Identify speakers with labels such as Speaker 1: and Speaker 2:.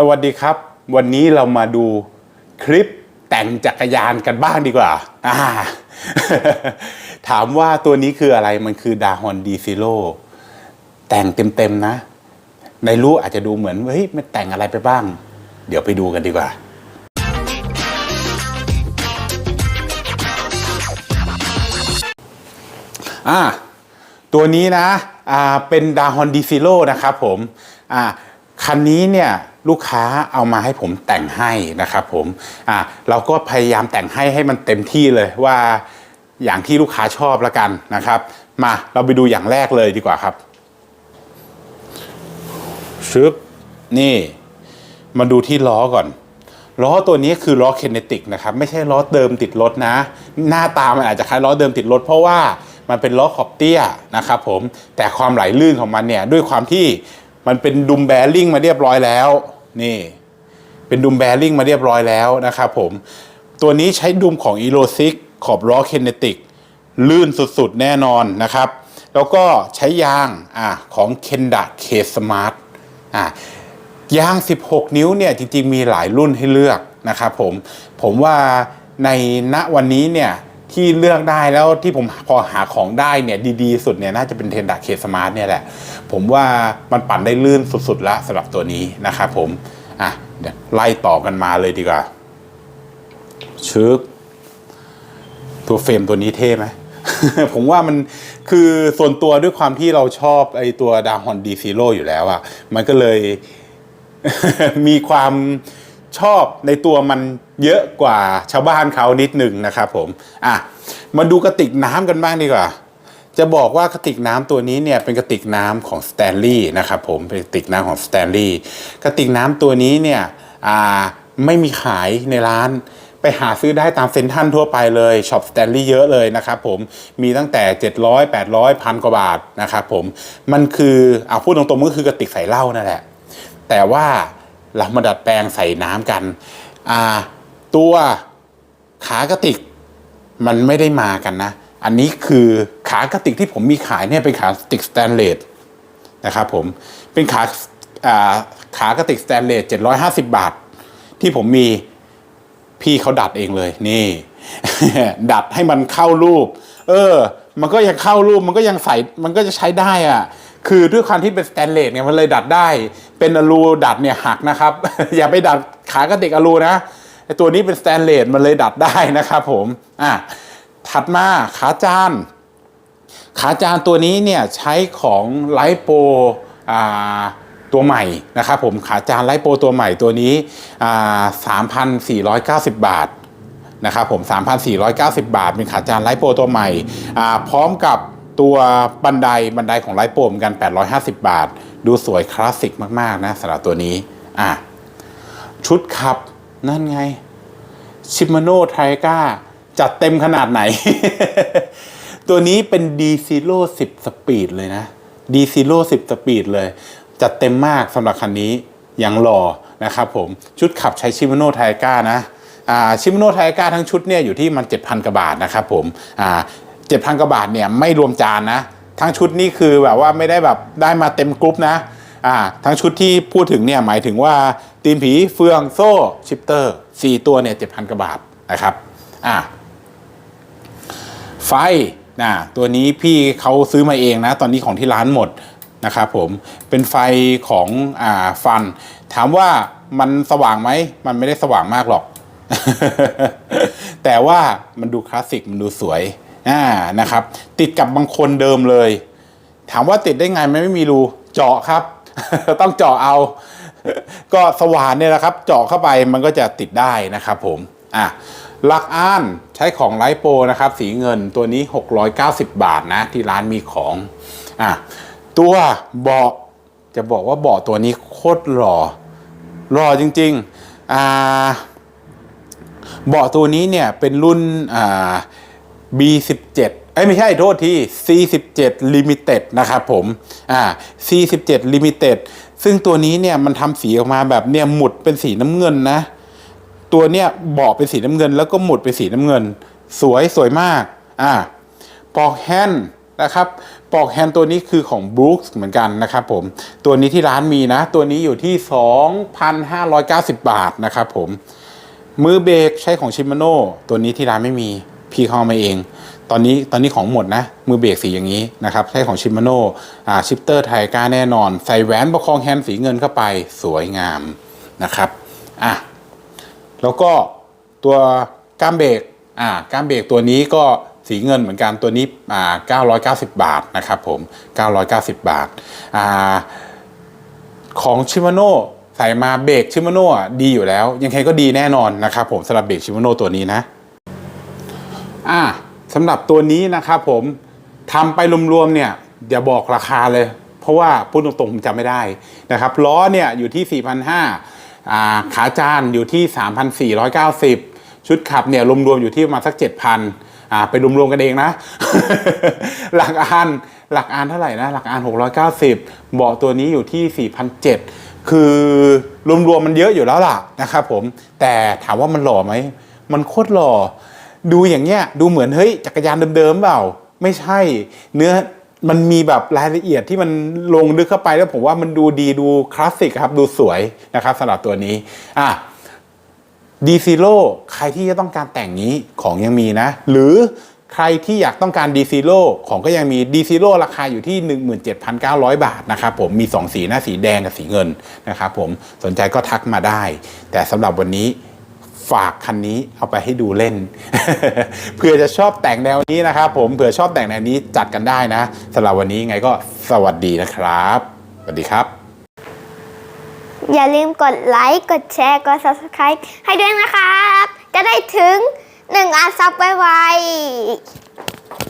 Speaker 1: สวัสดีครับ วันนี้เรามาดูคลิปแต่งจักรยานกันบ้างดีกว่าอ่า ถามว่าตัวนี้คืออะไรมันคือดาฮอนดีซิโ o แต่งเต็มๆนะ ในรู้อาจจะดูเหมือนเฮ้ยมันแต่งอะไรไปบ้าง เดี๋ยวไปดูกันดีกว่าอ่าตัวนี้นะอ่าเป็นดาฮอนดีซิโ o นะครับผมอ่าคันนี้เนี่ย ลูกค้าเอามาให้ผมแต่งให้นะครับผมอ่าเราก็พยายามแต่งให้ให้มันเต็มที่เลยว่าอย่างที่ลูกค้าชอบล้วกันนะครับ มาเราไปดูอย่างแรกเลยดีกว่าครับชึบนี่มาดูที่ล้อก่อนล้อตัวนี้คือล้อเคนเนติกนะครับไม่ใช่ล้อเดิมติดรถนะ หน้าตามันอาจจะคล้ายล้อเดิมติดรถเพราะว่ามันเป็นล้อขอบเตี้ยนะครับผมแต่ความไหลลื่นของมันเนี่ยด้วยความที่มันเป็นดุมแบริ่งมาเรียบร้อยแล้ว นี่เป็นดุมแบริ่งมาเรียบร้อยแล้วนะครับผม ตัวนี้ใช้ดุมของ e l o s i c ขอบล้อเคนเนติก ลื่นสุดๆ แน่นอนนะครับ แล้วก็ใช้ยางอ่าของ Kenda K Smart อ่ายาง 16 นิ้วเนี่ยจริง ๆ มีหลายรุ่นให้เลือกนะครับผม ผมว่าในณวันนี้เนี่ย ที่เลือกได้แล้วที่ผมพอหาของได้เนี่ยดีๆ สุดเนี่ยน่าจะเป็นเทนดาเคสมาร์ทเนี่ยแหละ ผมว่ามันปั่นได้ลื่นสุดๆแล้วสำหรับตัวนี้นะครับผมอะเดี๋ยวไล่ต่อกันมาเลยดีกว่าชึบตัวเฟรมตัวนี้เท่ไหมผมว่ามันคือส่วนตัวด้วยความที่เราชอบไอตัวดาฮอนดีซีโร่อยู่แล้วอะ่ะ มันก็เลยมีความ ชอบในตัวมันเยอะกว่าชาวบ้านเขานิดหนึ่งนะครับผมอะมาดูกระติกน้ำกันบ้างดีกว่า จะบอกว่ากระติกน้ำตัวนี้เนี่ยเป็นกระติกน้ำของสแตนลีย์นะครับผมเป็นกระติกน้ำของสแตนลีย์กระติกน้ำตัวนี้เนี่ยอ่าไม่มีขายในร้านไปหาซื้อได้ตามเซ็นทัลทั่วไปเลยช็อปสแตนลีย์เยอะเลยนะครับผมมีตั้งแต่ 700 800พันกว่าบาทนะครับผมมันคือเอาพูดตรงๆก็คือกระติกใส่เหล้านั่นแหละแต่ว่า เรามาดัดแปลงใส่น้ำกัน อ่า ตัวขากระติกมันไม่ได้มากันนะ อันนี้คือขากระติกที่ผมมีขายเนี่ยเป็นขากระติกสแตนเลสนะครับผม เป็นขาขากระติกสแตนเลส750 บาท ที่ผมมีพี่เขาดัดเองเลยนี่ ดัดให้มันเข้ารูป เออ มันก็ยังเข้ารูปมันก็ยังใส่มันก็จะใช้ได้อะ คือด้วยความที่เป็นสแตนเลสเนี่ยมันเลยดัดได้ เป็นอลูดัดเนี่ยหักนะครับ อย่าไปดัดขากระติกอลูนะไอตัวนี้เป็นสแตนเลสมันเลยดัดได้นะครับผมอะถัดมาขาจาน ขาจานตัวนี้เนี่ยใช้ของไลโปอ่าตัวใหม่นะครับผมขาจานไลโปตัวใหม่ตัวนี้อ่า3,490 บาทนะครับผม 3,490 บาท เป็นขาจานไลโปตัวใหม่อ่าพร้อมกับ ตัวบันไดบันไดของไลโปเหมือนกัน 850 บาท ดูสวยคลาสสิกมาก ๆ นะสำหรับตัวนี้ อะ ชุดขับ นั่นไงชิมาโนไทก้าจัดเต็มขนาดไหน ตัวนี้เป็น D Zero 10 สปีดเลยนะ D Zero 10 สปีดเลย จัดเต็มมากสำหรับคันนี้ยังหล่อนะครับผม ชุดขับใช้ชิมาโนไทก้านะอ่าชิมโนไทก้าทั้งชุดเนี่ยอยู่ที่มัน 7,000 กว่าบาทนะครับผม อ่า7,000กว่าบาทเนี่ยไม่รวมจานนะ ทั้งชุดนี่คือแบบว่าไม่ได้แบบได้มาเต็มกรุ๊ปนะอ่าทั้งชุดที่พูดถึงเนี่ยหมายถึงว่าตีนผีเฟืองโซ่ชิปเตอร์สี่ตัวเนี่ย7,000กว่าบาทนะครับอ่าไฟนะตัวนี้พี่เขาซื้อมาเองนะ ตอนนี้ของที่ร้านหมดนะครับผมเป็นไฟของอ่าฟัน ถามว่ามันสว่างไหม มันไม่ได้สว่างมากหรอก แต่ว่ามันดูคลาสสิก มันดูสวย อ่านะครับ ติดกับบางคนเดิมเลย ถามว่าติดได้ไงไมันไม่มีรูเจาะครับ ต้องเจาะเอา ก็สว่านเนี่ยแหละครับ เจาะเข้าไปมันก็จะติดได้นะครับผมอะหลักอ้านใช้ของไลโปนะครับ สีเงินตัวนี้ 690 บาทนะ ที่ร้านมีของอะตัวเบาะจะบอกว่าเบาะตัวนี้โคตรหล่อหล่อจริงๆอ่าเบาะตัวนี้เนี่ยเป็นรุ่นอ่า B17 เอ้ยไม่ใช่โทษที่ C17 Limited นะครับผม อ่า C17 Limited ซึ่งตัวนี้เนี่ยมันทำสีออกมาแบบเนี่ยหมุดเป็นสีน้ำเงินนะ ตัวเนี้ยเบาะเป็นสีน้ำเงิน แล้วก็หมุดเป็นสีน้ำเงิน สวยสวยมาก อ่า ปอกแฮนด์นะครับปลอกแฮนด์ตัวนี้คือของ Brooks เหมือนกันนะครับผม ตัวนี้ที่ร้านมีนะ ตัวนี้อยู่ที่ 2,590 บาทนะครับผม มือเบรกใช้ของชิม a โน่ตัวนี้ที่ร้านไม่มี พี่เข้ามาเอง ตอนนี้ตอนนี้ของหมดนะ มือเบรกสีอย่างนี้นะครับ ใช้ของชิม a โน่อ่าชิปเตอร์ไทก้าแน่นอน ใส่แหวนประคองแฮนด์สีเงินเข้าไปสวยงามนะครับอะแล้วก็ตัวก้ามเบรกอ่าก้ามเบรกตัวนี้ก็สีเงินเหมือนกันตัวนี้อ่า990 บาทนะครับผม 990 บาทอ่าของชิมาโน่ใส่มาเบรกชิมาโน่ดีอยู่แล้ว ยังไงก็ดีแน่นอนนะครับผมสำหรับเบรกชิมาโน่ตัวนี้นะ อ่าสำหรับตัวนี้นะครับผมทำไปรวมๆเนี่ยอย่าบอกราคาเลย เพราะว่าพูดตรงๆผมจำไม่ได้นะครับล้อเนี่ยอยู่ที่ 4,500อ่าขาจานอยู่ที่ 3,490 ชุดขับเนี่ยรวมๆอยู่ที่ประมาณสัก 7,000อ่าไปรวมๆกันเองนะ หลักอานหลักอานเท่าไหร่นะหลักอาน690เบาะตัวนี้อยู่ที่ 4,700 คือรวมๆมันเยอะอยู่แล้วล่ะนะครับผมแต่ถามว่ามันหล่อไหมมันโคตรหล่อ ดูอย่างเงี้ยดูเหมือนเฮ้ยจักรยานเดิมๆเปล่า ไม่ใช่เนื้อมันมีแบบรายละเอียดที่มันลงลึกเข้าไปแล้วผมว่ามันดูดีดูคลาสสิกครับ ดูสวยนะครับสำหรับตัวนี้อะดีซีโร่ใครที่จะต้องการแต่งนี้ของยังมีนะ หรือใครที่อยากต้องการดีซีโร่ของก็ยังมีดีซีโร่ราคาอยู่ที่ 17,900 บาทนะครับผมมี 2 สีนะสีแดงกับสีเงินนะครับผมสนใจก็ทักมาได้ แต่สำหรับวันนี้ ฝากคันนี้เอาไปให้ดูเล่นเผื่อจะชอบแต่งแนวนี้นะครับผมเผื่อชอบแต่งแนวนี้จัดกันได้นะสำหรับวันนี้ไงก็สวัสดีนะครับ สวัสดีครับ
Speaker 2: อย่าลืมกดไลค์กดแชร์กด subscribe ให้ด้วยนะครับ จะได้ถึง1อันซับไวๆ